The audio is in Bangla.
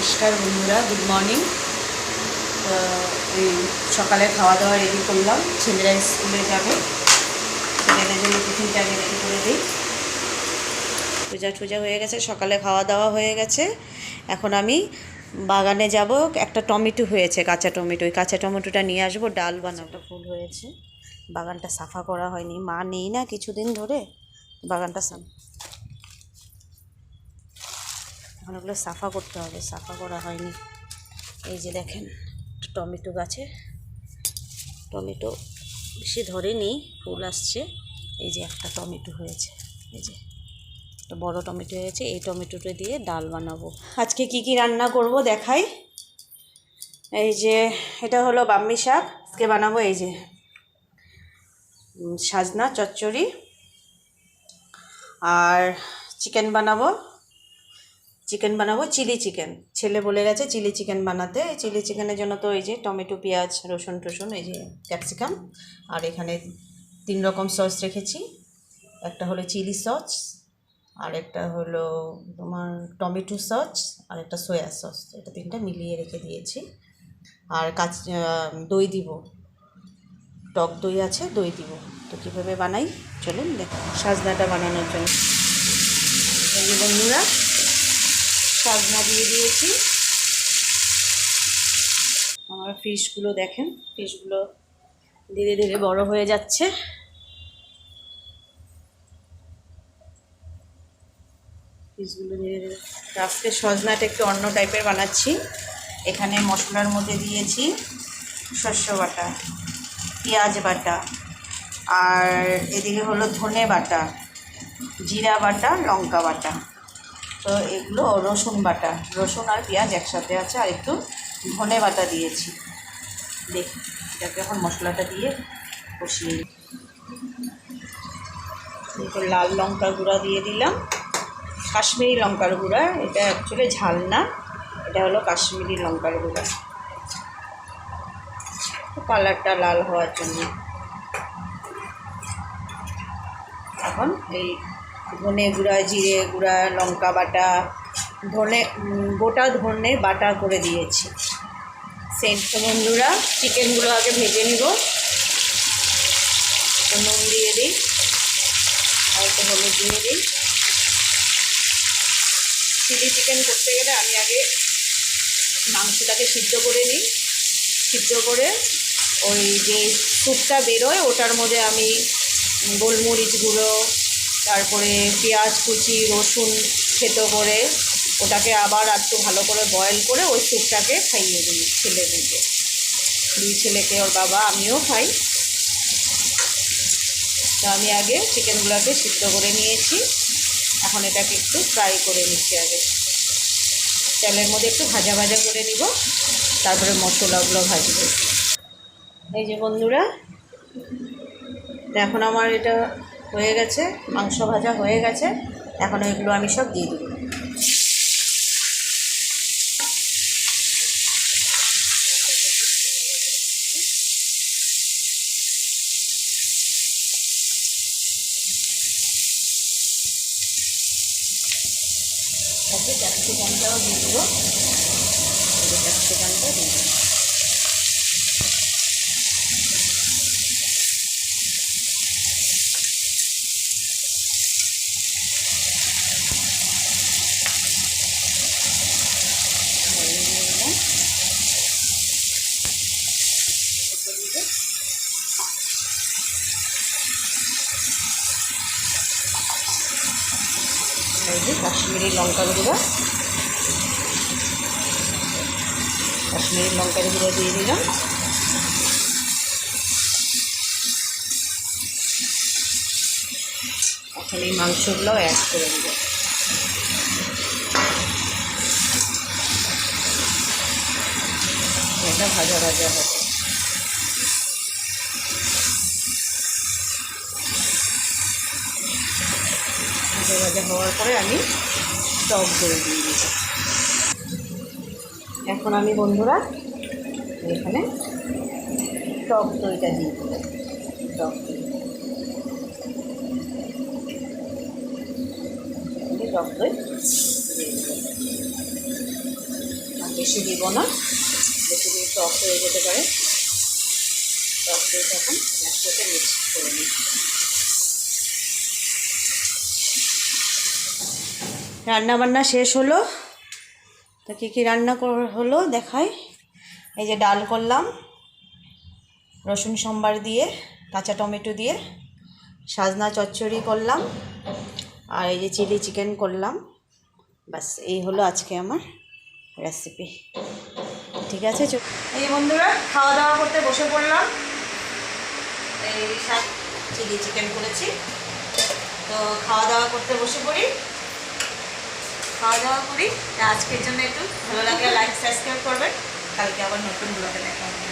নমস্কার বন্ধুরা গুড মর্নিং এই সকালে খাওয়া দাওয়া রেডি করলাম, ছেলেরা স্কুলে যাবে। ছেলেদের জন্য টিফিনটা আগে রেডি করে দিই। পূজা টুজা হয়ে গেছে, সকালে খাওয়া দাওয়া হয়ে গেছে। এখন আমি বাগানে যাব, একটা টমেটো হয়েছে, কাঁচা টমেটো। ওই কাঁচা টমেটোটা নিয়ে আসব, ডাল বানাবো। ফুল হয়েছে। বাগানটা সাফা করা হয়নি। মা নেই না কিছুদিন ধরে। বাগানটা সাফ এখন ওগুলো সাফা করতে হবে, সাফা করা হয়নি। এই যে দেখেন, টমেটো গাছে। টমেটো বেশি ধরেনি, ফুল আসছে। এই যে একটা টমেটো হয়েছে, এই যে। একটা বড় টমেটো হয়েছে, এই টমেটোটা দিয়ে ডাল বানাবো। আজকে কি কি রান্না করব দেখাই? এই যে, এটা হলো বাম্মি শাক। আজকে বানাবো এই যে সাজনা, চচ্চড়ি। আর চিকেন বানাবো। চিকেন বানাবো, চিলি চিকেন। ছেলে বলে গেছে চিলি চিকেন বানাতে। চিলি চিকেনের জন্য তো এই যে টমেটো, পেঁয়াজ, রসুন টসুন, এই যে ক্যাপসিকাম। আর এখানে তিন রকম সস রেখেছি। একটা হলো চিলি সস, আর একটা হলো তোমার টমেটো সস, আর একটা সয়া সস। এটা তিনটা মিলিয়ে রেখে দিয়েছি। আর কাঁচ দই দিব। টক দই আছে, দই দিব। তো কীভাবে বানাই? চলুন দেখ। সাজনাটা বানানোর জন্য। বন্ধুরা সাজনা দিয়ে দিয়েছি। আমার ফিশগুলো দেখেন, ফিশগুলো ধীরে ধীরে বড় হয়ে যাচ্ছে। ফিশগুলো ধীরে ধীরে, আজকে সজনাটা একটু অন্য টাইপের বানাচ্ছি। এখানে মশলার মধ্যে দিয়েছি শস্য বাটা, পেঁয়াজ বাটা, আর এদিকে হলো ধনে বাটা, জিরা বাটা, লঙ্কা বাটা। তো এগুলো রসুন বাটা। রসুন আর পেঁয়াজ একসাথে আছে, আর একটু ধনে বাটা দিয়েছি। দেখ, এটাকে এখন মশলাটা দিয়ে কষিয়ে। এরপর লাল লঙ্কার গুঁড়া দিয়ে দিলাম। কাশ্মীরি লঙ্কার গুঁড়া, এটা অ্যাকচুয়ালি ঝাল না, এটা হলো কাশ্মীরি লঙ্কার গুঁড়া। কালারটা লাল হওয়ার জন্য। এখন এই ধনে গুঁড়া, জিরে গুঁড়া, লঙ্কা বাটা, ধনে গোটা ধনে বাটা করে দিয়েছি। সেন্ট বন্ধুরা, চিকেনগুলো আগে ভেজে নিব। নুন দিয়ে দিই আর একটু হলুদ দিয়ে দিই। চিলি চিকেন করতে গেলে আমি আগে মাংসটাকে সিদ্ধ করে নিই। সিদ্ধ করে ওই যে স্যুপটা বেরোয়, ওটার মধ্যে আমি গোলমরিচ গুঁড়ো তারপরে পেঁয়াজ, কুচি, রসুন থেতো করে ওটাকে আবার একটু ভালো করে বয়েল করে ওই স্যুপটাকে খাইয়ে দিই ছেলেদেরকে দুই ছেলেকে ওর বাবা, আমিও খাই। তো আমি আগে চিকেনগুলোকে সিদ্ধ করে নিয়েছি। এখন এটাকে একটু ফ্রাই করে নিচ্ছি আগে। তেলের মধ্যে একটু ভাজা ভাজা করে নিব, তারপরে মশলাগুলো ভাজবো। এই যে বন্ধুরা এখন আমার এটা হয়ে গেছে, মাংস ভাজা হয়ে গেছে। এখন এগুলো আমি সব দিয়ে দিব। ক্যাপসিকামটাও দিয়ে দেবো। ক্যাপসিকামটা দিয়ে দেবো এই দিয়ে দিলাম। এটা দিয়ে দে। এই যে কাশ্মীরি লঙ্কার গুঁড়ো। কাশ্মীরি লঙ্কার গুঁড়ো দিয়ে দিলাম। এখন এই মাংসগুলো অ্যাড করে দেব এটা ভাজা ভাজা হবে। ভাজা ভাজা হওয়ার পরে আমি টক দই দিয়ে দিব। এখন আমি বন্ধুরা এখানে টক দইটা দিয়ে দেবো। টক দই। টক দই দেবো। বেশি দিব না, বেশি দিয়ে টক হয়ে যেতে পারে। টক দিয়ে তখন একসাথে মিক্স করে নিই। রান্না বান্না শেষ হলো। তো কী কী রান্না হলো দেখাই। এই যে ডাল করলাম, রসুন সম্বার দিয়ে, কাঁচা টমেটো দিয়ে, সাজনা চচ্চড়ি করলাম, আর এই যে চিলি চিকেন করলাম। বাস এই হলো আজকে আমার রেসিপি ঠিক আছে এই বন্ধুরা খাওয়া দাওয়া করতে বসে পড়লাম। এই শাক, চিলি চিকেন করেছি। তো খাওয়া দাওয়া করতে বসে পড়ি। খাওয়া দাওয়া করি। আজকের জন্য একটু ভালো লাগলে লাইক সাবস্ক্রাইব করবেন। কালকে আবার নতুন ব্লগে দেখা হবে।